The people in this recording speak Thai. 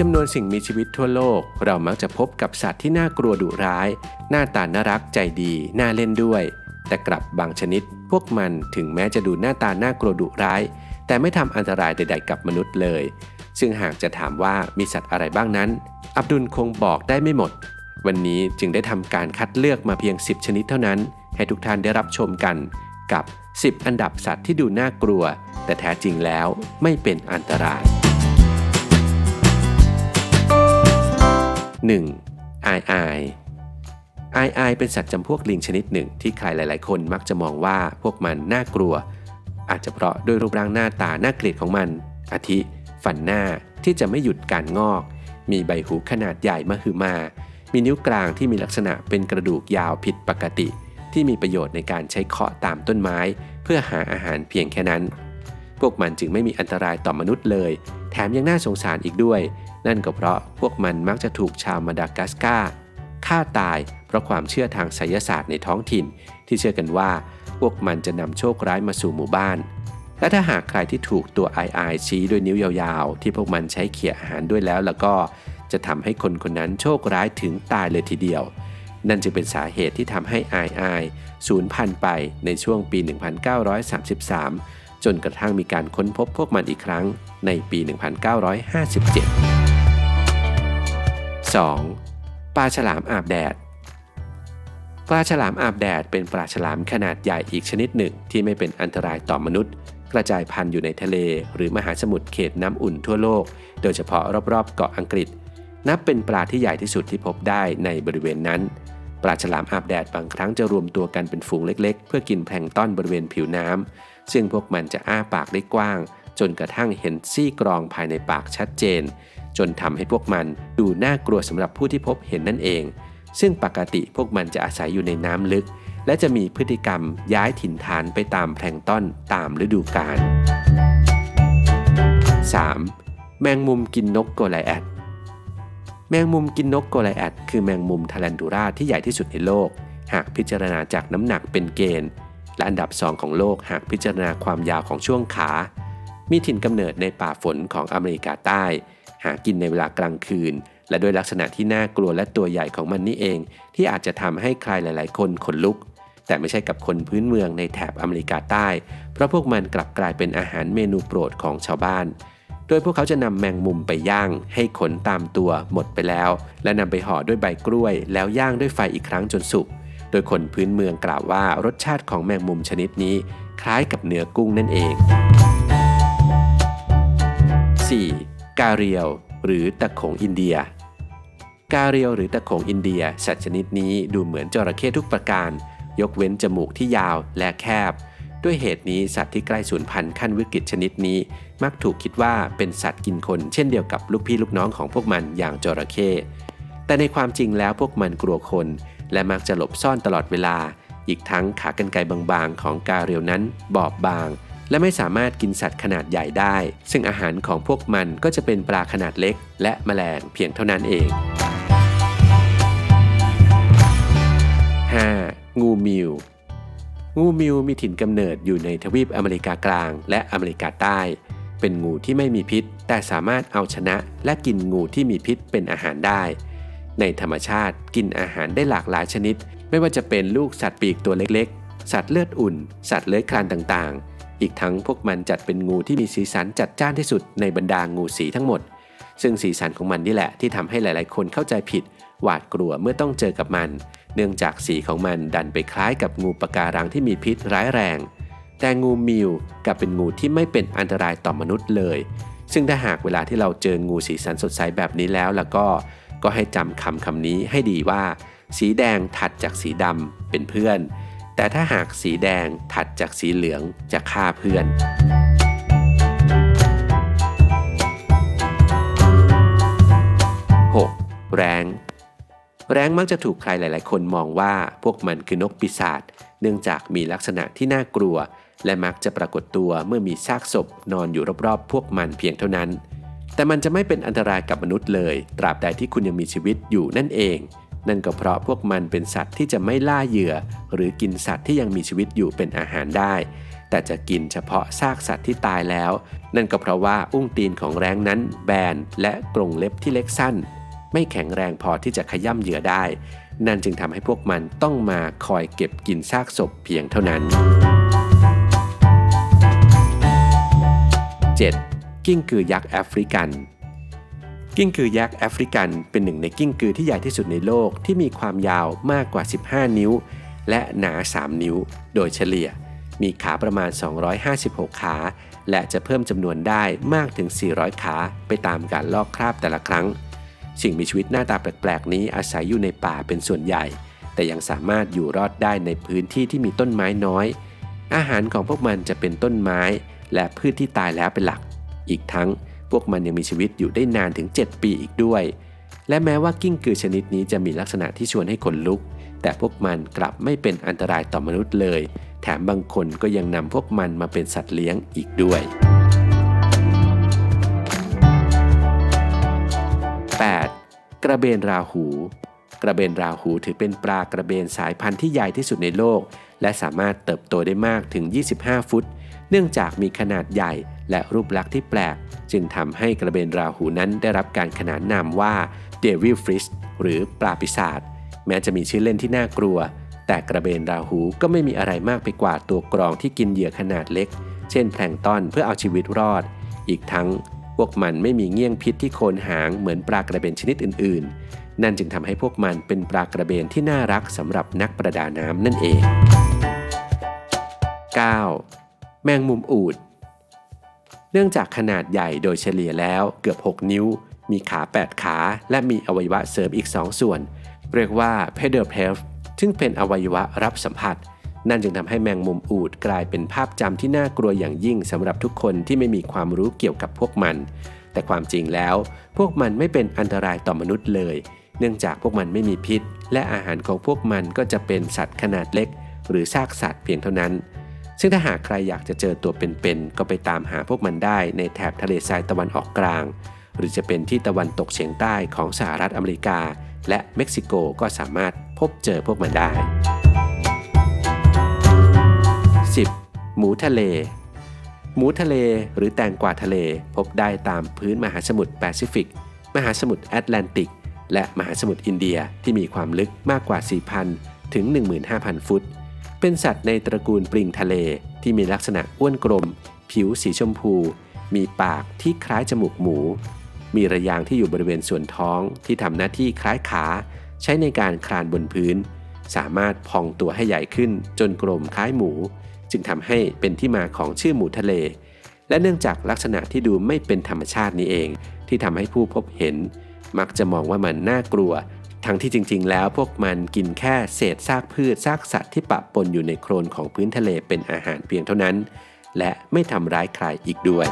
จำนวนสิ่งมีชีวิตทั่วโลก เรามักจะพบกับสัตว์ที่น่ากลัวดุร้าย หน้าตาน่ารักใจดี น่าเล่นด้วย แต่กลับบางชนิด พวกมันถึงแม้จะดูหน้าตาน่ากลัวดุร้าย แต่ไม่ทำอันตรายใด ๆ กับมนุษย์เลย ซึ่งหากจะถามว่ามีสัตว์อะไรบ้างนั้น อับดุลคงบอกได้ไม่หมด วันนี้จึงได้ทำการคัดเลือกมาเพียง 10 ชนิดเท่านั้น ให้ทุกท่านได้รับชมกันกับ 10 อันดับสัตว์ที่ดูน่ากลัว แต่แท้จริงแล้วไม่เป็นอันตราย 1. ไอไอไอไอเป็นสัตว์จำพวกลิงชนิดหนึ่งที่ใครหลาย ๆ คนมักจะมองว่าพวกมันน่ากลัว อาจจะเพราะด้วยรูปร่างหน้าตาน่าเกลียดของมัน อาทิ ฟันหน้าที่จะไม่หยุดการงอก มีใบหูขนาดใหญ่มหึมา มีนิ้วกลางที่มีลักษณะเป็นกระดูกยาวผิดปกติ ที่มีประโยชน์ในการใช้เคาะตามต้นไม้ เพื่อหาอาหารเพียงแค่นั้น พวกมันจึงไม่มีอันตรายต่อมนุษย์เลย แถมยังน่าสงสารอีกด้วย นั่นก็เพราะพวกมันมักจะถูกชาวมาดากัสการ์ฆ่าตายเพราะความเชื่อทางไสยศาสตร์ในท้องถิ่น ที่เชื่อกันว่า พวกมันจะนำโชคร้ายมาสู่หมู่บ้าน และถ้าหากใครที่ถูกตัวไอไอชี้ด้วยนิ้วยาวๆ ที่พวกมันใช้เขี่ยอาหารด้วยแล้วแล้วก็จะทำให้คนคนนั้นโชคร้ายถึงตายเลยทีเดียว นั่นจึงเป็นสาเหตุที่ทำให้ไอไอสูญพันธุ์ไปในช่วงปี 1933 จนกระทั่งมีการค้นพบพวกมันอีกครั้งในปี 1957 2. ปลาฉลามอาบแดด ปลาฉลามอาบแดดเป็นปลาฉลามขนาดใหญ่อีกชนิดหนึ่งที่ไม่เป็นอันตรายต่อมนุษย์ กระจายพันธุ์อยู่ในทะเล หรือมหาสมุทรเขตน้ำอุ่นทั่วโลก โดยเฉพาะรอบๆเกาะอังกฤษ นับเป็นปลาที่ใหญ่ที่สุดที่พบได้ในบริเวณนั้น ปลาฉลามอาบแดดบางครั้งจะรวมตัวกันเป็นฝูงเล็กๆ เพื่อกินแพลงต้อนบริเวณผิวน้ำซึ่งพวกมันจะอ้าปากได้กว้าง จนกระทั่งเห็นซี่กรองภายในปากชัดเจน จนทำให้พวกมันดูน่ากลัวสำหรับผู้ที่พบเห็นนั่นเอง ซึ่งปกติพวกมันจะอาศัยอยู่ในน้ำลึก และจะมีพฤติกรรมย้ายถิ่นฐานไปตามแพลงต้อนตามฤดูกาล 3. แมงมุมกินนกโกไลแอดแมงมุมกินนกโกไลแอดคือแมงมุมทารันดูราที่ใหญ่ที่สุดในโลก หากพิจารณาจากน้ำหนักเป็นเกณฑ์ และอันดับ2ของโลกหากพิจารณาความยาวของช่วงขา มีถิ่นกำเนิดในป่าฝนของอเมริกาใต้ หากินในเวลากลางคืน และด้วยลักษณะที่น่ากลัวและตัวใหญ่ของมันนี่เอง ที่อาจจะทำให้ใครหลาย ๆ คนขนลุก แต่ไม่ใช่กับคนพื้นเมืองในแถบอเมริกาใต้ เพราะพวกมันกลับกลายเป็นอาหารเมนูโปรดของชาวบ้าน โดยพวกเขาจะนำแมงมุมไปย่าง ให้ขนตามตัวหมดไปแล้ว และนำไปห่อด้วยใบกล้วย แล้วย่างด้วยไฟอีกครั้งจนสุกโดยคนพื้นเมืองกล่าวว่ารสชาติของแมงมุมชนิดนี้ คล้ายกับเนื้อกุ้งนั่นเอง 4. กาเรียว หรือตะขงอินเดีย กาเรียวหรือตะขงอินเดีย สัตว์ชนิดนี้ดูเหมือนจระเข้ทุกประการ ยกเว้นจมูกที่ยาวและแคบ ด้วยเหตุนี้สัตว์ที่ใกล้สูญพันธุ์ขั้นวิกฤตชนิดนี้ มักถูกคิดว่าเป็นสัตว์กินคน เช่นเดียวกับลูกพี่ลูกน้องของพวกมันอย่างจระเข้แต่ในความจริงแล้วพวกมันกลัวคน และมักจะหลบซ่อนตลอดเวลา อีกทั้งขากรรไกรบางๆ ของกาเรียวนั้นบอบบาง และไม่สามารถกินสัตว์ขนาดใหญ่ได้ ซึ่งอาหารของพวกมันก็จะเป็นปลาขนาดเล็ก และแมลงเพียงเท่านั้นเอง 5. งูมิวงูมิวมีถิ่นกำเนิดอยู่ในทวีปอเมริกากลางและอเมริกาใต้ เป็นงูที่ไม่มีพิษ แต่สามารถเอาชนะและกินงูที่มีพิษเป็นอาหารได้ ในธรรมชาติกินอาหารได้หลากหลายชนิด ไม่ว่าจะเป็นลูกสัตว์ปีกตัวเล็กๆ สัตว์เลือดอุ่น สัตว์เลื้อยคลานต่างๆ อีกทั้งพวกมันจัดเป็นงูที่มีสีสันจัดจ้านที่สุดในบรรดางูสีทั้งหมด ซึ่งสีสันของมันนี่แหละที่ทำให้หลายๆ คนเข้าใจผิด หวาดกลัวเมื่อต้องเจอกับมัน เนื่องจากสีของมันดันไปคล้ายกับงูปะการังที่มีพิษร้ายแรง แต่งูมิวกลับเป็นงูที่ไม่เป็นอันตรายต่อมนุษย์เลย ซึ่งถ้าหากเวลาที่เราเจองูสีสันสดใสแบบนี้แล้วแล้วก็ ก็ให้จำคำคำนี้ให้ดีว่า สีแดงถัดจากสีดำเป็นเพื่อน แต่ถ้าหากสีแดงถัดจากสีเหลืองจะฆ่าเพื่อน 6. แรงแรงมักจะถูกใครหลาย ๆ คนมองว่าพวกมันคือนกปีศาจเนื่องจากมีลักษณะที่น่ากลัว และมักจะปรากฏตัวเมื่อมีซากศพนอนอยู่รอบ ๆ พวกมันเพียงเท่านั้น แต่มันจะไม่เป็นอันตรายกับมนุษย์เลย ตราบใดที่คุณยังมีชีวิตอยู่นั่นเอง นั่นก็เพราะพวกมันเป็นสัตว์ที่จะไม่ล่าเหยื่อ หรือกินสัตว์ที่ยังมีชีวิตอยู่เป็นอาหารได้ แต่จะกินเฉพาะซากสัตว์ที่ตายแล้ว นั่นก็เพราะว่าอุ้งตีนของแร้งนั้นแบนและกรงเล็บที่เล็กสั้น ไม่แข็งแรงพอที่จะขย่ำเหยื่อได้ นั่นจึงทำให้พวกมันต้องมาคอยเก็บกินซากศพเพียงเท่านั้น 7. กิ้งกือยักษ์แอฟริกัน กิ้งกือยักษ์แอฟริกัน เป็นหนึ่งในกิ้งกือที่ใหญ่ที่สุดในโลกที่มีความยาวมากกว่า 15 นิ้ว และหนา 3 นิ้ว โดยเฉลี่ย มีขาประมาณ 256 ขา และจะเพิ่มจำนวนได้มากถึง 400 ขาไปตามการลอกคราบแต่ละครั้ง สิ่งมีชีวิตหน้าตาแปลกๆ นี้อาศัยอยู่ในป่าเป็นส่วนใหญ่ แต่ยังสามารถอยู่รอดได้ในพื้นที่ที่มีต้นไม้น้อย อาหารของพวกมันจะเป็นต้นไม้ และพืชที่ตายแล้วเป็นหลัก อีกทั้ง พวกมันยังมีชีวิตอยู่ได้นานถึง 7 ปีอีกด้วย และแม้ว่ากิ้งกือชนิดนี้จะมีลักษณะที่ชวนให้ขนลุก แต่พวกมันกลับไม่เป็นอันตรายต่อมนุษย์เลย แถมบางคนก็ยังนำพวกมันมาเป็นสัตว์เลี้ยงอีกด้วย 8. กระเบนราหู กระเบนราหูถือเป็นปลากระเบนสายพันธุ์ที่ใหญ่ที่สุดในโลก และสามารถเติบโตได้มากถึง 25 ฟุต เนื่องจากมีขนาดใหญ่และรูปลักษณ์ที่แปลก จึงทำให้กระเบนราหูนั้นได้รับการขนานนามว่า Devil Fish หรือปลาปีศาจแม้จะมีชื่อเล่นที่น่ากลัว แต่กระเบนราหูก็ไม่มีอะไรมากไปกว่าตัวกรองที่กินเหยื่อขนาดเล็ก เช่นแพลงต้อนเพื่อเอาชีวิตรอด อีกทั้งพวกมันไม่มีเงี้ยงพิษที่โคนหางเหมือนปลากระเบนชนิดอื่น ๆ นั่นจึงทำให้พวกมันเป็นปลากระเบนที่น่ารักสำหรับนักประดาน้ำนั่นเอง 9. แมงมุมอูด เนื่องจากขนาดใหญ่โดยเฉลี่ยแล้วเกือบ 6 นิ้ว มีขา 8 ขา และมีอวัยวะเสริมอีก 2 ส่วน เรียกว่า pedal p e l ซึ่งเป็นอวัยวะรับสัมผัส นั่นจึงทำให้แมงมุมอูดกลายเป็นภาพจำที่น่ากลัวอย่างยิ่งสำหรับทุกคนที่ไม่มีความรู้เกี่ยวกับพวกมัน แต่ความจริงแล้ว พวกมันไม่เป็นอันตรายต่อมนุษย์เลย เนื่องจากพวกมันไม่มีพิษ และอาหารของพวกมันก็จะเป็นสัตว์ขนาดเล็ก หรือซากสัตว์เพียงเท่านั้น ซึ่งถ้าหากใครอยากจะเจอตัวเป็นๆก็ไปตามหาพวกมันได้ในแถบทะเลทรายตะวันออกกลาง หรือจะเป็นที่ตะวันตกเฉียงใต้ของสหรัฐอเมริกา และเม็กซิโกก็สามารถพบเจอพวกมันได้ 10. หมูทะเล หมูทะเลหรือแตงกวาทะเลพบได้ตามพื้นมหาสมุทรแปซิฟิก มหาสมุทรแอตแลนติก และมหาสมุทรอินเดียที่มีความลึกมากกว่า 4,000 ถึง 15,000 ฟุต เป็นสัตว์ในตระกูลปลิงทะเลที่มีลักษณะอ้วนกลม ผิวสีชมพู มีปากที่คล้ายจมูกหมู มีระยางที่อยู่บริเวณส่วนท้องที่ทำหน้าที่คล้ายขา ใช้ในการคลานบนพื้น สามารถพองตัวให้ใหญ่ขึ้นจนกลมคล้ายหมู จึงทำให้เป็นที่มาของชื่อหมูทะเล และเนื่องจากลักษณะที่ดูไม่เป็นธรรมชาตินี้เอง ที่ทำให้ผู้พบเห็น มักจะมองว่ามันน่ากลัว ทั้งที่จริง ๆ แล้วพวกมันกินแค่เศษซากพืชซากสัตว์ที่ปะปนอยู่ในโคลนของพื้นทะเลเป็นอาหารเพียงเท่านั้น และไม่ทำร้ายใครอีกด้วย